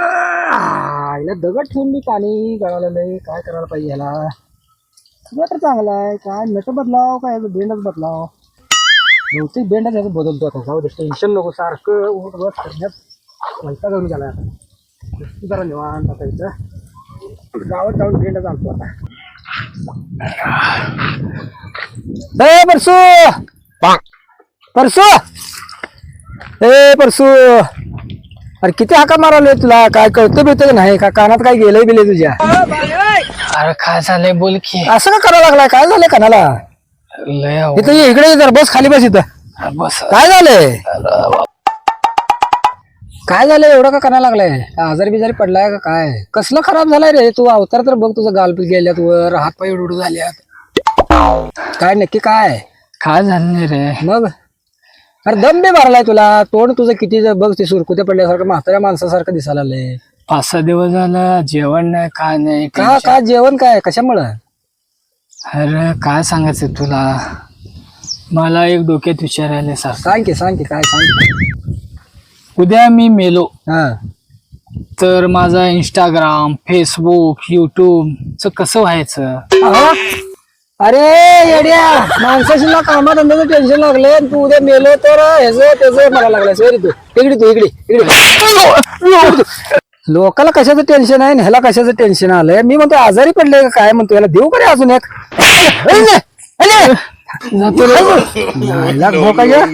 आईला दगड ठेवून मी पाणी गळायला नाही काय करायला पाहिजे ह्याला तर चांगला आहे काय नट बदलाव काय याचं बेंडच बदलाव? बहुतेक बेंडच याचं बदलतो आता जाऊ दे टेन्शन नको सारखं उठ बस करण्यात वैसा जाऊन गेला आता. जरा निवांत आता इथं. गावात जाऊन बेंड चालतो आता. ए परसू. परसू. ए परसू. अरे किती हाका मारालोय तुला? काय कळतं बिळतं का नाही? का कानात काय गेलंय बिले तुझ्या? अरे काय झालंय बोल की. असं का करावं लागलाय? काय झालंय कानाला? लय. इथं ये, इकडे ये जरा बस खाली बस इथं. बस. काय झालंय? काय झालंय? एवढं का करायला लागलाय? आजारी बिजारी पडलाय का काय? कसलं खराब झालाय रे? तू अवतार तर बघ तुझं गाल गेल्यात वर हात पाय उडू झाल्यात. काय नक्की काय? काय झालं नाही रे. मग? अरे दम बी मारलाय तुला. तोंड तुझं किती ज- बघ ते सुरकुते पडल्यासारखं म्हाताऱ्या माणसासारखं दिसायला लागलंय. पाच सहा दिवस झालं जेवण नाही काय नाही का का जेवण काय? कशामुळं? अरे काय सांगायचं तुला? मला एक डोक्यात विचारायला सर सांग की सांग की काय सांग की. उद्या मी मेलो. हा. तर माझा इंस्टाग्राम फेसबुक युट्यूब च कसं व्हायचं? अहो, अरे येड्या माणसाशी ना कामात धंद्याचं टेन्शन लागले तू उद्या मेलो तर ह्याच त्याच मला लागलाय सर तू. इकडे तू इकडे इकडे. लोकाला कशाचं टेन्शन आहे आणि ह्याला कशाचं टेन्शन आलंय? मी म्हणतो आजारी पडले का काय? म्हणतो याला देऊ का रे अजून एक? घ्या.